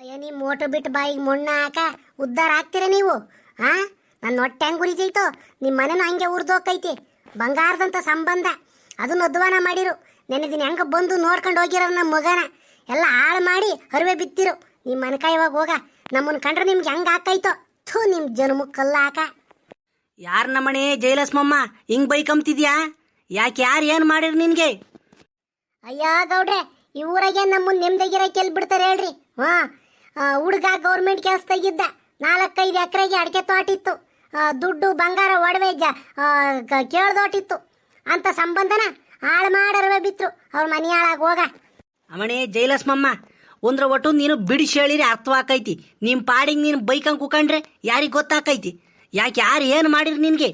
ಅಯ್ಯೋ ನೀವು ಮೋಟು ಬಿಟ್ಟು ಬಾಯಿಗೆ ಮಣ್ಣು ಹಾಕ ಉದ್ದಾರ ಆಗ್ತೀರ ನೀವು? ಹಾ ನನ್ನ ಹೊಟ್ಟೆ ಹೆಂಗೆ ಉರಿತೈತೋ? ನಿಮ್ಮ ಮನೇನು ಹಂಗೆ ಉರಿದೋಕೈತಿ. ಬಂಗಾರದಂಥ ಸಂಬಂಧ. ಅದನ್ನ ಅಧ್ವಾನ ಮಾಡಿರು. ನೆನೆ ದಿನ ಹೆಂಗೆ ಬಂದು ನೋಡ್ಕೊಂಡು ಹೋಗಿರೋ ನಮ್ಮ ಮಗನ. ಎಲ್ಲ ಹಾಳು ಮಾಡಿ ಹರಿವೆ ಬಿತ್ತಿರು. ನಿಮ್ಮ ಮನೆ ಇವಾಗ ಹೋಗ. ನಮ್ಮನ್ನು ಕಂಡ್ರೆ ನಿಮ್ಗೆ ಹೆಂಗೆ ಹಾಕೈತೋ ಥೂ ನಿಮ್ಮ ಜನ್ಮಕ್ಕೆ ಕಲ್ಲ ಹಾಕ. ಯಾರ ನಮ್ಮನೆ ಜೈಲಸ್ಮಮ್ಮ? ಹಿಂಗೆ ಬೈಕಂಬ್ತಿದ್ಯಾ? ಯಾಕೆ ಯಾರು ಏನು ಮಾಡಿರು ನಿನಗೆ? ಅಯ್ಯ ಗೌಡ್ರೆ ಈ ಊರಾಗೆ ನಮ್ಮನ್ನು ನೆಮ್ಮದಿಗಿರ ಕೆಲ್ ಬಿಡ್ತಾರೆ ಹೇಳ್ರಿ. ಹಾ ಹುಡುಗ ಗೌರ್ಮೆಂಟ್ ಕೆಲಸದಾಗಿದ್ದ ನಾಲ್ಕೈದು ಎಕರೆಗೆ ಅಡಿಕೆ ತೋಟಿತ್ತು ದುಡ್ಡು ಬಂಗಾರ ಒಡವೆ ಜ ಕೇಳ್ದೋಟಿತ್ತು. ಅಂತ ಸಂಬಂಧನ ಹಾಳು ಮಾಡರ್ವೆ ಬಿತ್ತು ಅವ್ರ ಮನೆ ಹಾಳಾಗ ಹೋಗ. ಅವಣೆ ಜೈಲಸ್ಮಮ್ಮ ಒಂದ್ರ ಒಟ್ಟು ನೀನು ಬಿಡಿಸಿ ಹೇಳಿರಿ ಅರ್ಥವಾಕೈತಿ ನಿಮ್ಮ ಪಾಡಿಗೆ ನೀನು ಬೈಕಂಗ್ ಕುಕಂಡ್ರೆ ಯಾರಿಗೆ ಗೊತ್ತಾಕೈತಿ? ಯಾಕೆ ಯಾರು ಏನು ಮಾಡಿರಿ ನಿನ್ಗೆ?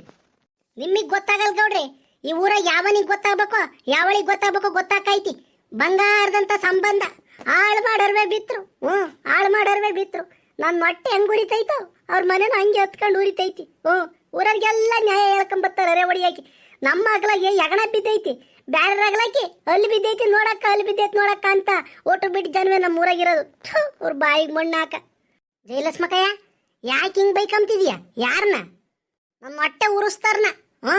ನಿಮಗೆ ಗೊತ್ತಾಗಲ್ ಗೌಡ್ರಿ ಈ ಊರ ಯಾವನಿಗೆ ಗೊತ್ತಾಗಬೇಕು ಯಾವಳಿಗೆ ಗೊತ್ತಾಗಬೇಕು ಗೊತ್ತಾಕೈತಿ. ಬಂಗಾರದಂತ ಸಂಬಂಧ. ಹಾಳು ಮಾಡರ್ವೆ ಬಿತ್ರು. ಹ್ಞೂ ಹಾಳು ಮಾಡರ್ವೆ ಬಿತ್ರು. ನನ್ನ ಮೊಟ್ಟೆ ಹೆಂಗ್ ಉರಿತೈತೋ, ಅವ್ರ ಮನೇನ ಹಂಗೆ ಹತ್ಕೊಂಡು ಉರಿತೈತಿ. ಹ್ಞೂ, ಊರವ್ರಿಗೆಲ್ಲ ನ್ಯಾಯ ಹೇಳ್ಕೊಂಬರ್ತಾರೆ ರೇ ಹೊಡಿಯಾಕಿ ನಮ್ಮ ಅಗ್ಲಾಗೆ ಯಗಣ ಬಿದ್ದೈತಿ ಬ್ಯಾರ ಅಗ್ಲಾಕಿ ಅಲ್ಲಿ ಬಿದ್ದೈತಿ, ನೋಡಕ್ಕ ಅಲ್ಲಿ ಬಿದ್ದೈತಿ ನೋಡಕ್ಕ ಅಂತ ಒಟ್ಟು ಬಿಟ್ಟು ಜನವೇ ನಮ್ಮ ಊರಾಗಿರೋದು. ಅವ್ರ ಬಾಯಿಗೆ ಮಣ್ಣಾಕ ಜೈಲಸ್ಮಕಯ್ಯ ಯಾಕೆ ಹಿಂಗ್ ಬೈಕಂತಿದ್ಯಾ? ಯಾರನ್ನ ನಮ್ಮ ಹೊಟ್ಟೆ ಉರಿಸ್ತಾರನ. ಹ್ಞೂ,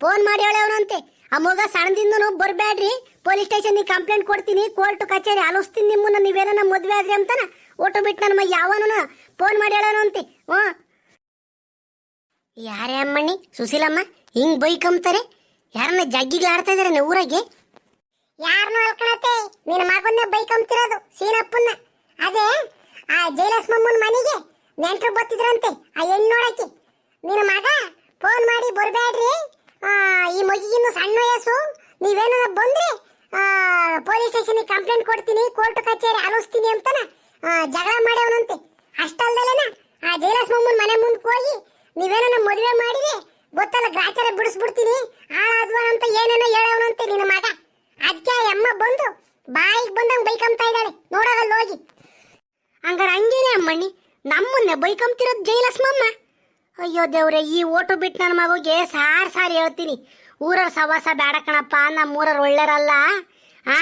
ಫೋನ್ ಮಾಡಿ ಹೇಳವನಂತೆ. ಆ ಮಗ ಸಣ್ಣದಿಂದನು ಬರಬೇಡ್ರಿ ಪೊಲೀಸ್ ಸ್ಟೇಷನ್ ಕಂಪ್ಲೇಂಟ್ ಕೊಡ್ತೀನಿ, ಕೋರ್ಟ್ ಕಚೇರಿ ಅಲಿಸ್ತೀನಿ ನಿಮ್ಮನ್ನ ನೀವೇನ ಮದುವೆ ಆದ್ರಿ ಅಂತಾನ? ಊಟ ಬಿಟ್ಟು ನನ್ನ ಯಾವನ ಫೋನ್ ಮಾಡಿ ಹೇಳೋನಂತೆ ಹ್ಞೂ. ಯಾರೇ ಅಮ್ಮಣ್ಣಿ, ಸುಶೀಲಮ್ಮ, ಹಿಂಗ್ ಬೈಕಂತಾರೆ ಯಾರನ್ನ ಜಗ್ಗಿಗೆ ಆಡ್ತಾ ಇದಾರೆ ಊರಾಗೆ? ಯಾರನ್ನು ಹೇಳ್ಕೊಳತ್ತೆ ನಿನ್ನ ಮಗನ್ನೇ ಬೈಕಂತಿರೋದು ಸೀನಪ್ಪನ್ನ. ಅದೇ, ಆ ಜೈಲಸ್ಮಮ್ಮನ ಮನೆಗೆ ನೆಂಟರು ಬತ್ತಿದ್ರಂತೆ ಆ ಹೆಣ್ಣು ನೋಡಕ್ಕೆ. ನಿನ್ನ ಮಗ ಫೋನ್ ಮಾಡಿ ಬರಬೇಡ್ರಿ ಈ ಮಗಿಗಿನ್ನು ಸಣ್ಣ ವಯಸ್ಸು ನೀವೇನ ಬಂದ್ರೆ ಪೊಲೀಸ್ ಸ್ಟೇಷನ್ ಕಂಪ್ಲೇಂಟ್ ಕೊಡ್ತೀನಿ ಕೋರ್ಟ್ ಕಚೇರಿ ಅಲಿಸ್ತೀನಿ ಅಂತಾನ ಜಗಳ ಮಾಡ್ಯವನಂತೆ. ಅಷ್ಟಲ್ದಲ್ಲೇನ, ಆ ಜೈಲಸ್ಮಮ್ಮನ ಮನೆ ಮುಂದೆ ಹೋಗಿ ನೀವೇನೋ ಮದುವೆ ಮಾಡಿರಿ ಗೊತ್ತಲ್ಲ, ಗ್ರಾಚಾರ ಬಿಡಿಸ್ಬಿಡ್ತೀನಿ ಹಾಳಾದ್ವ ಅಂತ ಏನೇನೋ ಹೇಳವನಂತೆ ನಿನ್ನ ಮಗ. ಅದಕ್ಕೆ ಅಮ್ಮ ಬಂದು, ಬಾಯಿಗೆ ಬಂದಂಗೆ ಬೈಕಂತ ಇದ್ದಾಳೆ. ನೋಡೋದಲ್ಲ ಹೋಗಿ. ಹಂಗಾರೆ ಹಂಗೇನೆ ಅಮ್ಮಣ್ಣಿ, ನಮ್ಮನ್ನ ಬೈಕಂತಿರೋದು ಜೈಲಸ್ಮಮ್ಮ ಅಯ್ಯೋ ದೇವ್ರೆ, ಈ ಓಟು ಬಿಟ್ಟು ನನ್ನ ಮಗುಗೆ ಸಾರ್ ಸಾರಿ ಹೇಳ್ತೀನಿ. ಊರವ್ರ ಸವಾಸ ಬೇಡ ಕಣಪ್ಪ, ನಮ್ಮೂರವ್ರು ಒಳ್ಳೆಯರಲ್ಲ ಆ?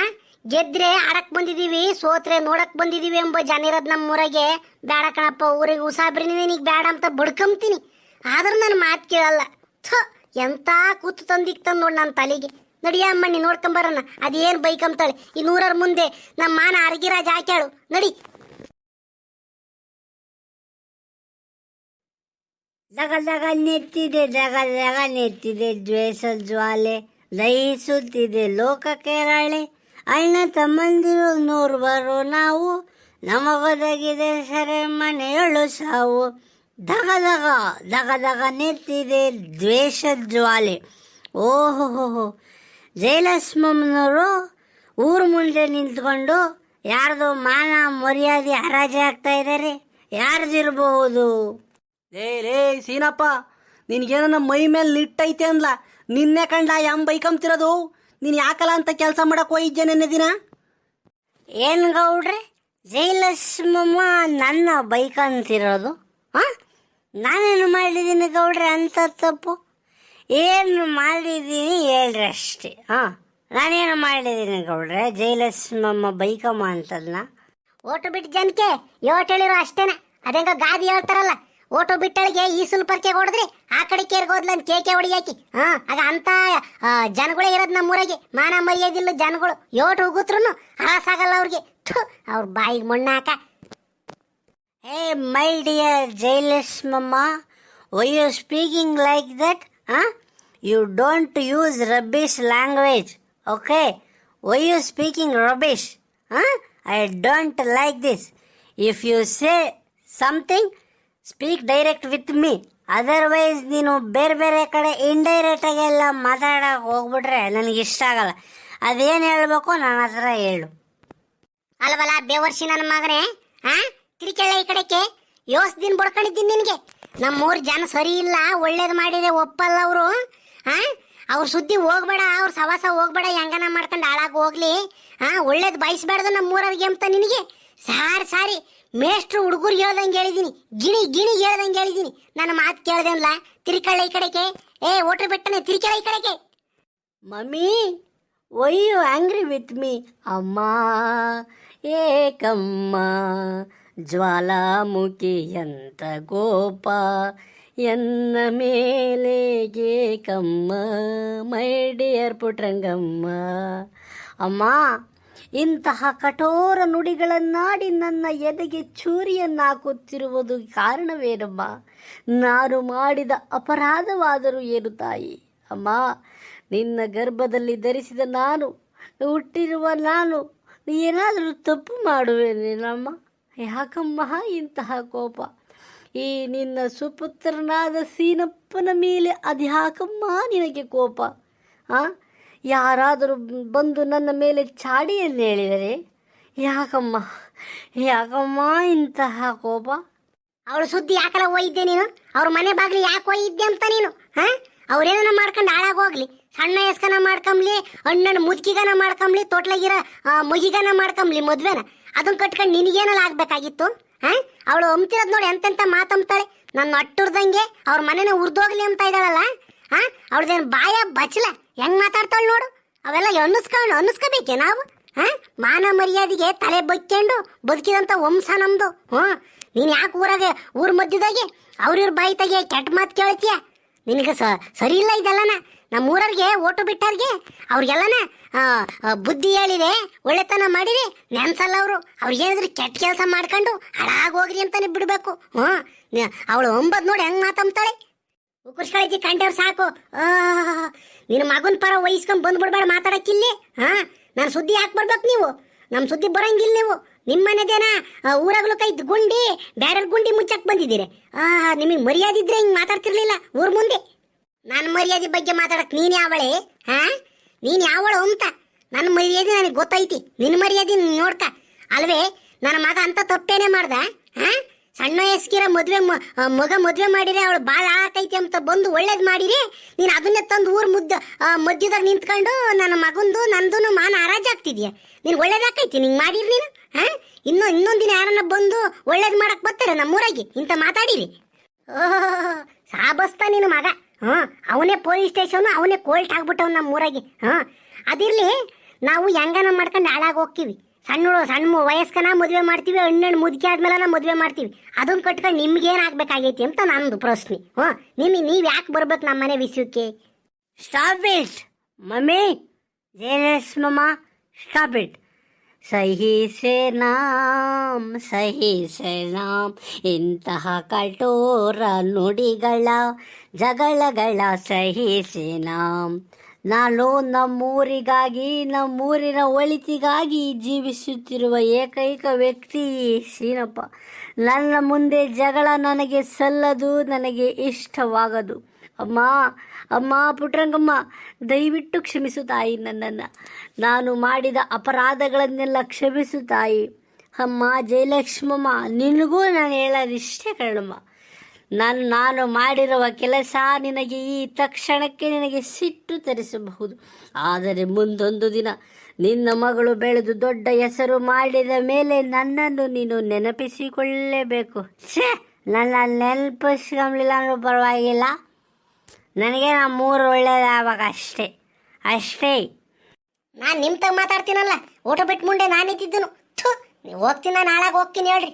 ಗೆದ್ರೆ ಆಡಕ್ ಬಂದಿದೀವಿ, ಸೋತ್ರೆ ನೋಡಕ್ ಬಂದಿದೀವಿ ಎಂಬ ಜನ ಇರೋದು ನಮ್ಮ ಊರಾಗೆ ಬೇಡ ಕಣಪ್ಪ, ಊರಿಗೆ ಉಸಾಬ್ರಿ ನೀನಿಗೆ ಬೇಡ ಅಂತ ಬಡ್ಕಂತೀನಿ ಆದ್ರೂ ನನ್ನ ಮಾತು ಕೇಳಲ್ಲ. ಥೋ, ಎಂತ ಕೂತು ತಂದಿಕ್ ತಂದು ನೋಡಿ ನನ್ನ ತಲೆಗೆ. ನಡಿಯ ಅಮ್ಮಣ್ಣಿ, ನೋಡ್ಕೊಂಬರೋಣ. ಅದೇನು ಬೈಕಂತಾಳೆ. ಈ ನೂರರ ಮುಂದೆ ನಮ್ಮ ಮಾನ ಅರ್ಗಿರಾಜ್ ಹಾಕ್ಯಾಳು. ನಡಿ. ಜಗ ನೆತ್ತಿದೆ ಜಗ ಜಗ ನೆತ್ತಿದೆ, ದ್ವೇಷ ಜ್ವಾಲೆ ಲಯಿಸುತ್ತಿದೆ ಲೋಕ ಕೆರಳೆ ಅಣ್ಣ ತಮ್ಮಂದಿರು ನೂರು ಬರು ನಾವು ನಮಗೊದಗಿದೆ ಸರಿ ಮನೆಯೊಳು ಸಾವು. ಧಗ ಧಗ ಧಗ ಧಗ ನೆತ್ತಿದೆ ದ್ವೇಷ ಜ್ವಾಲೆ. ಓಹೋ ಜಯಲಕ್ಷ್ಮಮ್ಮನವರು ಊರು ಮುಂದೆ ನಿಂತ್ಕೊಂಡು ಯಾರ್ದು ಮಾನ ಮರ್ಯಾದೆ ಹರಾಜೆ ಆಗ್ತಾ ಇದ್ದಾರೆ. ಯಾರ್ದಿರಬಹುದು ಲೇ ಲೇ ಸೀನಪ್ಪ ನಿನ್ಗೇನ ಮೈ ಮೇಲೆ ನಿಟ್ಟೈತೆ ಅಂದ್ಲ? ನಿನ್ನೆ ಕಂಡ ಯಾಮ್ ಬೈಕಂತಿರೋದು ನೀನು ಯಾಕಲ್ಲ ಅಂತ ಕೆಲಸ ಮಾಡಕ್ ಹೋಗಿದ್ದೆ ನಿನ್ನೆ ದಿನ? ಏನ್ ಗೌಡ್ರಿ ಜಯಲಕ್ಷ್ಮಮ್ಮ ನನ್ನ ಬೈಕ್ ಅಂತಿರೋದು ಹಾ? ನಾನೇನು ಮಾಡಿದ್ದೀನಿ ಗೌಡ್ರೆ ಅಂತ ತಪ್ಪು? ಏನು ಮಾಡಿದ್ದೀನಿ ಹೇಳ್ರಿ ಅಷ್ಟೇ ಹಾ? ನಾನೇನು ಮಾಡಿದ್ದೀನಿ ಗೌಡ್ರೆ ಜಯಲಕ್ಷ್ಮಮ್ಮ ಬೈಕಮ್ಮ ಅಂತದ್ನ? ಓಟು ಬಿಟ್ಟು ಜನಕ್ಕೆ ಯೋಟ್ ಹೇಳಿರೋ ಅಷ್ಟೇನೆ. ಅದೇ ಗಾದಿ ಹೇಳ್ತಾರಲ್ಲ ಓಟು ಬಿಟ್ಟಳಿಗೆ ಈ ಸುಲ್ಪರ್ಕೆ ಹೊಡೆದ್ರಿ? ಆ ಕಡೆ ಕೇರ್ಗೋದ್ಲ ಅಂತ ಕೇಕೆ ಹೊಡಿಯಾಕಿ. ಹಾ, ಆಗ ಅಂತ ಜನಗಳೇ ಇರೋದು ನಮ್ಮೂರಾಗೆ. ಮಾನ ಮರ್ಯಾದಿಲ್ಲ ಜನಗಳು. ಯೋಟ್ ಹೋಗುತ್ರು ಹರಾಸಾಗಲ್ಲ ಅವ್ರಿಗೆ. ಅವ್ರ ಬಾಯಿಗೆ ಮಣ್ಣಾಕ ಏ, my dear Jayalakshmamma why you speaking like that ಹಾ? You don't use rubbish language okay why you speaking rubbish ಹಾ? I don't like this if you say something speak direct with me otherwise ನೀನು ಬೇರೆ ಬೇರೆ ಕಡೆ ಇಂಡೈರೆಕ್ಟಾಗೆಲ್ಲ ಮಾತಾಡೋಕೆ ಹೋಗ್ಬಿಟ್ರೆ ನನಗೆ ಇಷ್ಟ ಆಗಲ್ಲ. ಅದೇನು ಹೇಳ್ಬೇಕು ನನ್ನ ಹತ್ರ ಹೇಳು. ಅಲ್ವಲ್ಲ ಬೇವರ್ಸಿ ನನ್ನ ಮಗನೇ? ಹಾ ತಿರುಕೆಳ್ಳ ಈ ಕಡೆಕ್ಕೆ? ಯೋಸ್ ದಿನ ಬಡ್ಕೊಂಡಿದ್ದೀನಿ ನಿನಗೆ. ನಮ್ಮೂರ್ ಜನ ಸರಿ ಇಲ್ಲ, ಒಳ್ಳೇದು ಮಾಡಿದ್ರೆ ಒಪ್ಪಲ್ಲ ಅವರು. ಹಾ ಅವ್ರ ಸುದ್ದಿ ಹೋಗ್ಬೇಡ, ಅವ್ರ ಸವಾಸ ಹೋಗ್ಬೇಡ, ಹೆಂಗನ ಮಾಡ್ಕೊಂಡು ಹಾಳಾಗಿ ಹೋಗ್ಲಿ. ಹಾ ಒಳ್ಳೇದು ಬಯಸ್ಬೇಡ್ದು ನಮ್ಮೂರವ್ರಿಗೆ ಅಂತ ನಿನಗೆ. ಸಾರಿ ಸಾರಿ ಮೇಷ್ಟ್ರು ಹುಡುಗರು ಹೇಳ್ದಂಗೆ ಹೇಳಿದೀನಿ. ಗಿಣಿ ಗಿಣಿ ಹೇಳ್ದಂಗೆ ಹೇಳಿದೀನಿ. ನನ್ನ ಮಾತು ಕೇಳ್ದೆ ಅನ್ಲ ತಿರ್ಕಳ್ಳ ಈ ಕಡೆಗೆ? ಏ ಓಟ್ರು ಬೆಟ್ಟನೆ ತಿರ್ಕೆಳ ಈ ಕಡೆಗೆ? Mummy why you angry with me ಅಮ್ಮ, ಏಕಮ್ಮ ಜ್ವಾಲಾಮುಖಿಯಂತ ಗೋಪ ಎನ್ನ ಮೇಲೆಗೆ ಕಮ್ಮ ಮೈ ಡಿಯರ್ ಪುಟ್ರಂಗಮ್ಮ. ಅಮ್ಮ ಇಂತಹ ಕಠೋರ ನುಡಿಗಳನ್ನಾಡಿ ನನ್ನ ಎದೆಗೆ ಚೂರಿಯನ್ನಾಕುತ್ತಿರುವುದು ಕಾರಣವೇನಮ್ಮ? ನಾನು ಮಾಡಿದ ಅಪರಾಧವಾದರೂ ಏನು ತಾಯಿ? ಅಮ್ಮ, ನಿನ್ನ ಗರ್ಭದಲ್ಲಿ ಧರಿಸಿದ ನಾನು, ಹುಟ್ಟಿರುವ ನಾನು ಏನಾದರೂ ತಪ್ಪು ಮಾಡುವೇನೇನಮ್ಮ? ಯಾಕಮ್ಮ ಇಂತಹ ಕೋಪ? ಈ ನಿನ್ನ ಸುಪುತ್ರನಾದ ಸೀನಪ್ಪನ ಮೇಲೆ ಅದ್ಯಾಕಮ್ಮ ನಿನಗೆ ಕೋಪ? ಆ? ಯಾರಾದರೂ ಬಂದು ನನ್ನ ಮೇಲೆ ಚಾಡಿ ಎಂದು ಹೇಳಿದರೆ, ಯಾಕಮ್ಮ ಯಾಕಮ್ಮ ಇಂತಹ ಕೋಪ? ಅವಳು ಸುದ್ದಿ ಯಾಕಲ್ಲ ಒಯ್ದೆ ನೀನು? ಅವ್ರ ಮನೆ ಬಾಗಿಲು ಯಾಕೆ ಒಯ್ದೆ ಅಂತ ನೀನು, ಹಾ? ಅವ್ರೇನ ಮಾಡ್ಕೊಂಡು ಹಾಳಾಗೋಗ್ಲಿ ಸಣ್ಣ ಎಸ್ಕನ ಮಾಡ್ಕೊಂಬ್ಲಿ, ಅಣ್ಣನ ಮುದುಕಿಗನ ಮಾಡ್ಕೊಂಬ್ಲಿ, ತೋಟ್ಲಾಗಿರೋ ಮುಗಿಗನ ಮಾಡ್ಕೊಂಬ್ಲಿ ಮದ್ವೆನ? ಅದನ್ನ ಕಟ್ಕೊಂಡು ನಿನಗೇನಲ್ಲ ಆಗ್ಬೇಕಾಗಿತ್ತು, ಹಾ? ಅವಳು ಅಂತಿರೋದ್ ನೋಡಿ ಎಂತೆಂತ ಮಾತಂಬ್ತಾಳೆ. ನನ್ನ ಅಟ್ಟುರ್ದಂಗೆ ಅವ್ರ ಮನೆನ ಉರ್ದೋಗ್ಲಿ ಅಂತ ಇದ್ದಾಳಲ್ಲ? ಹಾ? ಅವಳದೇನು ಬಾಯ ಬಚ್ಲ? ಹೆಂಗ್ ಮಾತಾಡ್ತಾಳೆ ನೋಡು? ಅವೆಲ್ಲ ಅನ್ನಿಸ್ಕೊಂಡು ಅನ್ನಿಸ್ಕೋಬೇಕೆ ನಾವು? ಹಾ? ಮಾನ ಮರ್ಯಾದೆಗೆ ತಲೆ ಬಚ್ಕೊಂಡು ಬದುಕಿದಂತ ವಂಶ ನಮ್ದು. ಹ್ಞೂ? ನೀನ್ ಯಾಕೆ ಊರಾಗ ಊರ್ ಮಧ್ಯದಾಗೆ ಅವ್ರಿವ್ರ ಬಾಯಿ ತೆಗೆ ಕೆಟ್ಟ ಮಾತು ಕೇಳ್ತೀಯ? ನಿನಗೆ ಸರಿ ಇಲ್ಲ ಇದೆಲ್ಲನ? ನಮ್ಮ ಊರವ್ರಿಗೆ ಓಟು ಬಿಟ್ಟಾರ್ಗೆ ಅವ್ರಿಗೆಲ್ಲನ ಬುದ್ಧಿ ಹೇಳಿದೆ, ಒಳ್ಳೆತನ ಮಾಡಿರಿ ನೆನ್ಸಲ್ಲ ಅವರು. ಅವ್ರಿಗೇನಿದ್ರು ಕೆಟ್ಟ ಕೆಲಸ ಮಾಡ್ಕೊಂಡು ಹಾಳಾಗೋಗ್ರಿ ಅಂತಾನೆ ಬಿಡಬೇಕು. ಹ್ಞೂ? ಅವಳು ಒಂಬತ್ತು ನೋಡಿ ಹೆಂಗ್ ಮಾತಂಬ್ತಾಳೆ? ಉಕ್ಕರ್ಸ್ಕಳಿಸಿ ಕಂಡವ್ರು ಸಾಕು. ನಿನ್ನ ಮಗನ ಪರ ವಹಿಸ್ಕೊಂಡ್ ಬಂದ್ಬಿಡ್ಬೇಡ ಮಾತಾಡಕ್ಕಿಲ್ಲಿ. ಹಾ ನಾನು ಸುದ್ದಿ ಯಾಕೆ ಬರ್ಬೇಕು ನೀವು? ನಮ್ಮ ಸುದ್ದಿ ಬರಂಗಿಲ್ಲ ನೀವು. ನಿಮ್ಮನೆದೇನ ಊರಾಗ್ಲು ಕೈ ಗುಂಡಿ ಬ್ಯಾರ ಗುಂಡಿ ಮುಚ್ಚಕ್ ಬಂದಿದ್ದೀರಿ. ಆ, ನಿಮಗೆ ಮರ್ಯಾದೆ ಇದ್ರೆ ಹಿಂಗ್ ಮಾತಾಡ್ತಿರ್ಲಿಲ್ಲ ಊರ್ ಮುಂದೆ. ನನ್ನ ಮರ್ಯಾದೆ ಬಗ್ಗೆ ಮಾತಾಡಕ್ ನೀನ್ ಯಾವಳೆ? ಹಾ ನೀನ್ ಯಾವಳು ಅಂತ. ನನ್ನ ಮರ್ಯಾದೆ ನನಗೆ ಗೊತ್ತೈತಿ. ನಿನ್ನ ಮರ್ಯಾದೆ ನೋಡ್ಕ. ಅಲ್ವೇ, ನನ್ನ ಮಗ ಅಂತ ತಪ್ಪೇನೆ ಮಾಡ್ದ? ಹಾ ಸಣ್ಣ ಎಸ್ಕಿರ ಮದ್ವೆ ಮಗ ಮದ್ವೆ ಮಾಡಿರಿ ಅವಳು ಬಾಳ ಆಕೈತಿ ಅಂತ ಬಂದು ಒಳ್ಳೇದ್ ಮಾಡಿರಿ. ನೀನ್ ಅದನ್ನೇ ತಂದು ಊರ್ ಮುದ್ದ ಮಧ್ಯದಾಗ ನಿಂತ್ಕೊಂಡು ನನ್ನ ಮಗಂದು ನಂದು ಮಾನ ಹರಾಜಾಗ್ತಿದ್ಯಾ ನೀನ್ ಒಳ್ಳೇದಾಕೈತಿ ನಿಂಗ್ ಮಾಡಿರಿ ನೀನು? ಹಾ ಇನ್ನೂ ಇನ್ನೊಂದಿನ ಯಾರನ್ನ ಬಂದು ಒಳ್ಳೇದ್ ಮಾಡಕ್ ಬರ್ತಾರೆ ನಮ್ಮೂರಾಗಿ? ಇಂತ ಮಾತಾಡಿರಿ. ಸಾಬಸ್ತ ನೀನು ಮಗ. ಹ ಅವನೇ ಪೊಲೀಸ್ ಸ್ಟೇಷನ್, ಅವನೇ ಕೋಲ್ಟ್ ಆಗ್ಬಿಟ್ಟವ್ ನಮ್ಮ ಊರಾಗೆ ಅದಿರ್ಲಿ, ನಾವು ಹೆಂಗನ ಮಾಡ್ಕೊಂಡು ಹಾಳಾಗಿ ಹೋಗ್ತೀವಿ. ಸಣ್ಣ ಸಣ್ಣ ವಯಸ್ಕನ ಮದುವೆ ಮಾಡ್ತೀವಿ ಹಣ್ಣು ಮುದುಕಿ ಆದ್ಮೇಲೆ ಮದುವೆ ಮಾಡ್ತೀವಿ. ಅದನ್ನ ಕಟ್ಕೊಂಡು ನಿಮ್ಗೇನು ಆಗ್ಬೇಕಾಗೈತಿ ಅಂತ ನಂದು ಪ್ರಶ್ನೆ. ಹ್ಞೂ ನಿಮ್ಮ ನೀವು ಯಾಕೆ ಬರ್ಬೇಕು ನಮ್ಮ ಮನೆ ವಿಷಯಕ್ಕೆ? Stop it mummy. ಜೇನೆಸ್ ಮಮ್ಮ ಸ್ಟಾಪ್ ಇಟ್ ಸಹಿಸೆ ನಾಮ್, ಸಹಿ ನಾಮ್. ಇಂತಹ ಕಠೋರ ನುಡಿಗಳ ಜಗಳಗಳ ಸಹಿ ನಾಮ್. ನಾನು ನಮ್ಮೂರಿಗಾಗಿ, ನಮ್ಮೂರಿನ ಒಳಿತಿಗಾಗಿ ಜೀವಿಸುತ್ತಿರುವ ಏಕೈಕ ವ್ಯಕ್ತಿ ಶೀನಪ್ಪ ನನ್ನ ಮುಂದೆ ಜಗಳ ನನಗೆ ಸಲ್ಲದು, ನನಗೆ ಇಷ್ಟವಾಗದು. ಅಮ್ಮ ಅಮ್ಮ, ಪುಟ್ರಂಗಮ್ಮ, ದಯವಿಟ್ಟು ಕ್ಷಮಿಸು ತಾಯಿ ನನ್ನನ್ನು. ನಾನು ಮಾಡಿದ ಅಪರಾಧಗಳನ್ನೆಲ್ಲ ಕ್ಷಮಿಸು ತಾಯಿ. ಅಮ್ಮ, ಜಯಲಕ್ಷ್ಮಮ್ಮ, ನಿನಗೂ ನಾನು ಹೇಳೋದಿಷ್ಟೇ ಕಣಮ್ಮ. ನಾನು ನಾನು ಮಾಡಿರುವ ಕೆಲಸ ನಿನಗೆ ಈ ತಕ್ಷಣಕ್ಕೆ ನಿನಗೆ ಸಿಟ್ಟು ತರಿಸಬಹುದು. ಆದರೆ ಮುಂದೊಂದು ದಿನ ನಿನ್ನ ಮಗಳು ಬೆಳೆದು ದೊಡ್ಡ ಹೆಸರು ಮಾಡಿದ ಮೇಲೆ ನನ್ನನ್ನು ನೀನು ನೆನಪಿಸಿಕೊಳ್ಳಲೇಬೇಕು ಛೇ, ನನ್ನ ನೆನಪಿಸ್ಕೊಂಬ್ಲಿಲ್ಲ ಅಂದ್ರೂ ಪರವಾಗಿಲ್ಲ. ನನಗೆ ನಾ ಮೂರು ಒಳ್ಳೇದಾವಾಗ ಅಷ್ಟೇ ಅಷ್ಟೇ. ನಾನು ನಿಮ್ಮ ಮಾತಾಡ್ತೀನಲ್ಲ, ಊಟ ಬಿಟ್ಟು ಮುಂದೆ ನಾನು ಇದ್ದಿದ್ದನು ಥು, ನೀವು ಹೋಗ್ತೀನಿ ನಾನು ಹೋಗ್ತೀನಿ ಹೇಳ್ರಿ.